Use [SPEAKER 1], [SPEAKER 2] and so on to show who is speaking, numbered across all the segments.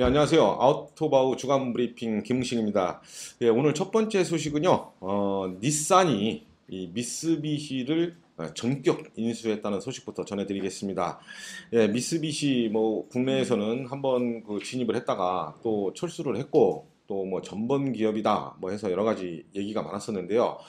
[SPEAKER 1] 예, 안녕하세요. 아우토바우 주간 브리핑 김웅식입니다. 예, 오늘 첫 번째 소식은요. 어, 닛산이 이 미쓰비시를 어, 전격 인수했다는 소식부터 전해드리겠습니다. 예, 미쓰비시 뭐 국내에서는 한번 그 진입을 했다가 또 철수를 했고 또 뭐 전범 기업이다 뭐 해서 여러 가지 얘기가 많았었는데요.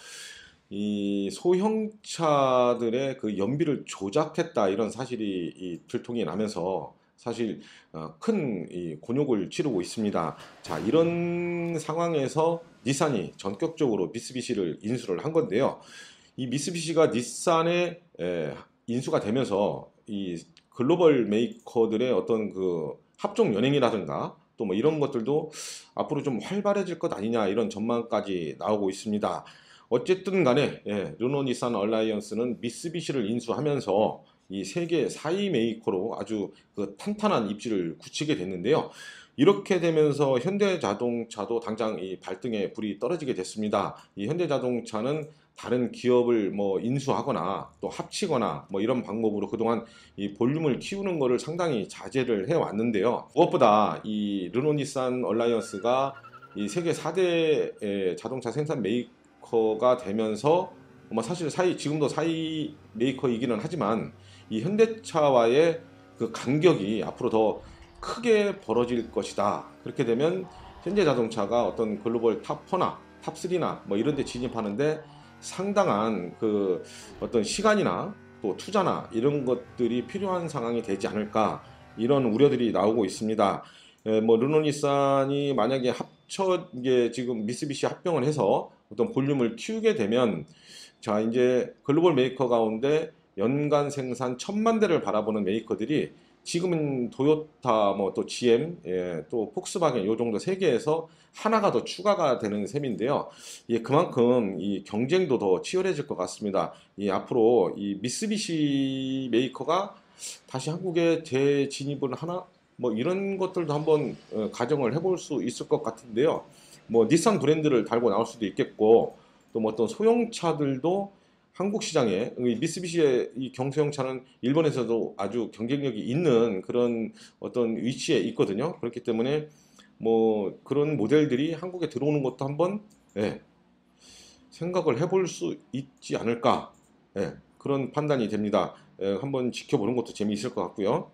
[SPEAKER 1] 이 소형차들의 그 연비를 조작했다 이런 사실이 이 들통이 나면서 사실 어, 큰 곤욕을 치르고 있습니다. 자 이런 상황에서 닛산이 전격적으로 미쓰비시를 인수를 한 건데요. 이 미쓰비시가 닛산에 인수가 되면서 이 글로벌 메이커들의 어떤 그 합종 연행이라든가 또 뭐 이런 것들도 앞으로 좀 활발해질 것 아니냐 이런 전망까지 나오고 있습니다. 어쨌든 간에 예, 르노 닛산 얼라이언스는 미쓰비시를 인수하면서 이 세계 4위 메이커로 아주 그 탄탄한 입지를 굳히게 됐는데요. 이렇게 되면서 현대자동차도 당장 이 발등에 불이 떨어지게 됐습니다. 이 현대자동차는 다른 기업을 뭐 인수하거나 또 합치거나 뭐 이런 방법으로 그동안 이 볼륨을 키우는 것을 상당히 자제를 해 왔는데요. 무엇보다 이 르노니산 얼라이언스가 이 세계 4대 자동차 생산 메이커가 되면서 뭐 사실 사이 지금도 사이 메이커이기는 하지만 이 현대차와의 그 간격이 앞으로 더 크게 벌어질 것이다. 그렇게 되면 현대자동차가 어떤 글로벌 탑4나 탑3나 뭐 이런 데 진입하는데 상당한 그 어떤 시간이나 또 투자나 이런 것들이 필요한 상황이 되지 않을까 이런 우려들이 나오고 있습니다. 에, 뭐 르노니산이 만약에 합 쳐 이게 지금 미쓰비시 합병을 해서 어떤 볼륨을 키우게 되면 자 이제 글로벌 메이커 가운데 연간 생산 천만 대를 바라보는 메이커들이 지금은 도요타 뭐 또 GM 예, 또 폭스바겐 요 정도 세계에서 하나가 더 추가가 되는 셈인데요. 예, 그만큼 이 경쟁도 더 치열해질 것 같습니다. 이 앞으로 이 미쓰비시 메이커가 다시 한국에 재진입을 하나 뭐 이런 것들도 한번 어, 가정을 해볼 수 있을 것 같은데요. 뭐 닛산 브랜드를 달고 나올 수도 있겠고 또 뭐 어떤 소형차들도 한국 시장에 미쓰비시의 이 경소형차는 일본에서도 아주 경쟁력이 있는 그런 어떤 위치에 있거든요. 그렇기 때문에 뭐 그런 모델들이 한국에 들어오는 것도 한번 예, 생각을 해볼 수 있지 않을까 예, 그런 판단이 됩니다. 예, 한번 지켜보는 것도 재미있을 것 같고요.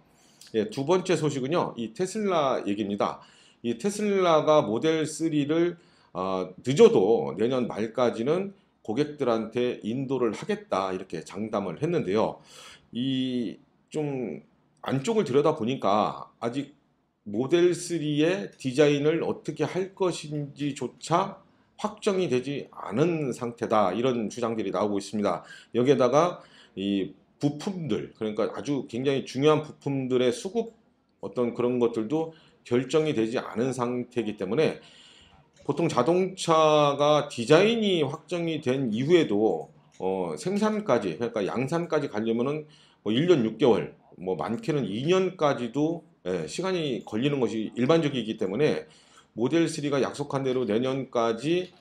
[SPEAKER 1] 예, 두 번째 소식은요. 이 테슬라 얘기입니다. 이 테슬라가 모델 3를 어, 늦어도 내년 말까지는 고객들한테 인도를 하겠다 이렇게 장담을 했는데요. 이 좀 안쪽을 들여다 보니까 아직 모델 3의 디자인을 어떻게 할 것인지조차 확정이 되지 않은 상태다 이런 주장들이 나오고 있습니다. 여기에다가 이 부품들 그러니까 아주 굉장히 중요한 부품들의 수급 어떤 그런 것들도 결정이 되지 않은 상태이기 때문에 보통 자동차가 디자인이 확정이 된 이후에도 어, 생산까지 그러니까 양산까지 가려면은 뭐 1년 6개월 뭐 많게는 2년까지도 예, 시간이 걸리는 것이 일반적이기 때문에 모델 3가 약속한 대로 내년까지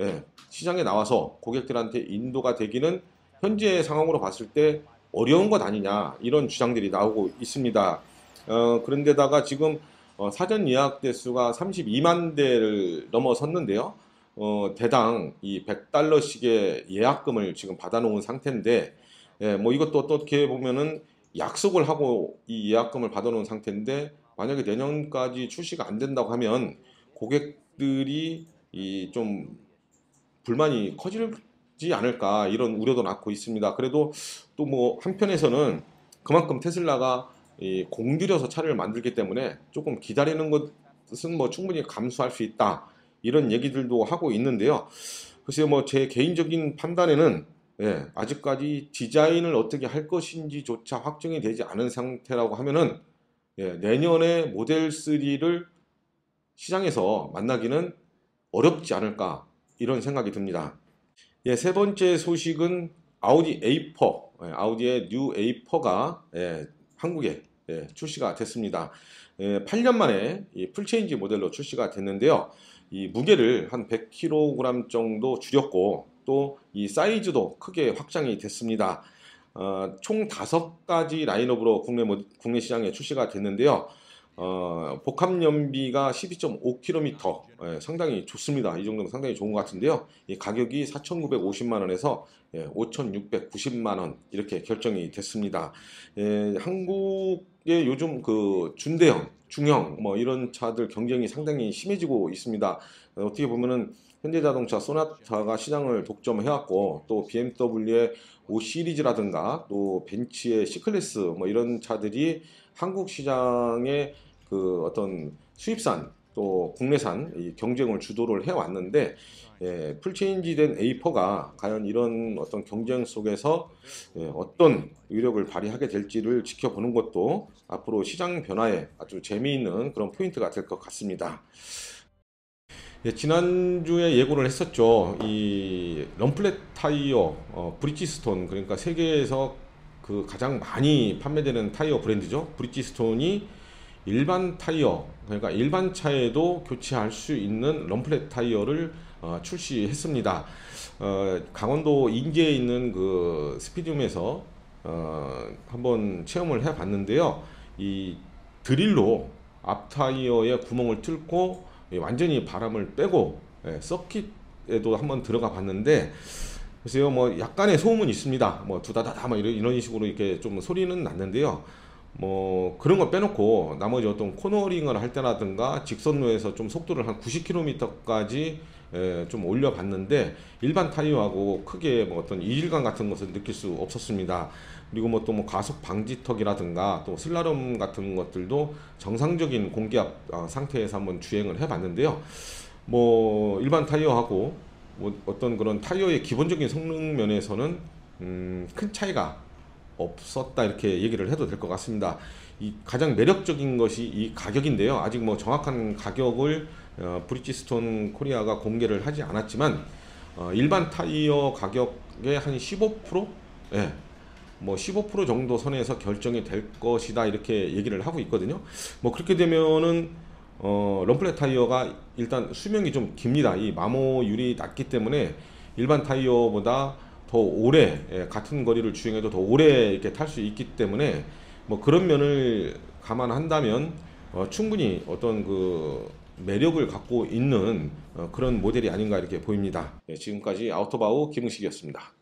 [SPEAKER 1] 예, 시장에 나와서 고객들한테 인도가 되기는 현재 상황으로 봤을 때 어려운 것 아니냐 이런 주장들이 나오고 있습니다. 어, 그런데다가 지금 어, 사전 예약 대수가 32만 대를 넘어섰는데요. 어, 대당 이 100달러씩의 예약금을 지금 받아놓은 상태인데, 예, 뭐 이것도 어떻게 보면은 약속을 하고 이 예약금을 받아놓은 상태인데, 만약에 내년까지 출시가 안 된다고 하면 고객들이 이 좀 불만이 커질 지 않을까 이런 우려도 낳고 있습니다. 그래도 또 뭐 한편에서는 그만큼 테슬라가 이 공들여서 차를 만들기 때문에 조금 기다리는 것은 뭐 충분히 감수할 수 있다 이런 얘기들도 하고 있는데요. 글쎄요 뭐 제 개인적인 판단에는 예, 아직까지 디자인을 어떻게 할 것인지조차 확정이 되지 않은 상태라고 하면은 예, 내년에 모델 3를 시장에서 만나기는 어렵지 않을까 이런 생각이 듭니다. 예, 세 번째 소식은 아우디 A4, 예, 아우디의 뉴 A4가 예, 한국에 예, 출시가 됐습니다. 예, 8년 만에 풀체인지 모델로 출시가 됐는데요. 이 무게를 한 100kg 정도 줄였고 또 이 사이즈도 크게 확장이 됐습니다. 어, 총 5가지 라인업으로 국내, 국내 시장에 출시가 됐는데요. 어, 복합 연비가 12.5km 예, 상당히 좋습니다. 이 정도면 상당히 좋은 것 같은데요. 이 가격이 4,950만 원에서 예, 5,690만 원 이렇게 결정이 됐습니다. 예, 한국의 요즘 그 준대형, 중형 뭐 이런 차들 경쟁이 상당히 심해지고 있습니다. 어, 어떻게 보면은 현대자동차 소나타가 시장을 독점해왔고 또 BMW의 5 시리즈라든가 또 벤츠의 C클래스 뭐 이런 차들이 한국 시장에 그 어떤 수입산 또 국내산 이 경쟁을 주도를 해왔는데 예, 풀체인지된 A4가 과연 이런 어떤 경쟁 속에서 예, 어떤 위력을 발휘하게 될지를 지켜보는 것도 앞으로 시장 변화에 아주 재미있는 그런 포인트가 될 것 같습니다. 예, 지난주에 예고를 했었죠. 이 럼플렛 타이어 어, 브리지스톤 그러니까 세계에서 그 가장 많이 판매되는 타이어 브랜드죠. 브리지스톤이 일반 타이어 그러니까 일반 차에도 교체할 수 있는 럼플렛 타이어를 어, 출시했습니다. 어, 강원도 인계에 있는 그 스피디움에서 어, 한번 체험을 해봤는데요. 이 드릴로 앞 타이어에 구멍을 뚫고 완전히 바람을 빼고 예, 서킷에도 한번 들어가 봤는데 글쎄요 뭐 약간의 소음은 있습니다. 뭐 두다다다 뭐 이런, 이런 식으로 이렇게 좀 소리는 났는데요 뭐 그런 거 빼놓고 나머지 어떤 코너링을 할 때라든가 직선로에서 좀 속도를 한 90km까지 예, 좀 올려봤는데 일반 타이어하고 크게 뭐 어떤 이질감 같은 것을 느낄 수 없었습니다. 그리고 뭐 또 뭐 가속 방지턱이라든가 또 슬라롬 같은 것들도 정상적인 공기압 어, 상태에서 한번 주행을 해봤는데요. 뭐 일반 타이어하고 뭐 어떤 그런 타이어의 기본적인 성능 면에서는 음, 큰 차이가 없었다 이렇게 얘기를 해도 될 것 같습니다. 이 가장 매력적인 것이 이 가격인데요. 아직 뭐 정확한 가격을 어, 브리지스톤 코리아가 공개를 하지 않았지만 어, 일반 타이어 가격의 한 15%? 예. 뭐15% 정도 선에서 결정이 될 것이다 이렇게 얘기를 하고 있거든요. 뭐 그렇게 되면은 어, 럼플렛 타이어가 일단 수명이 좀 깁니다. 이 마모율이 낮기 때문에 일반 타이어보다 더 오래 예, 같은 거리를 주행해도 더 오래 이렇게 탈 수 있기 때문에 뭐 그런 면을 감안한다면 어, 충분히 어떤 그 매력을 갖고 있는 어, 그런 모델이 아닌가 이렇게 보입니다. 예, 지금까지 아우토바우 김웅식이었습니다.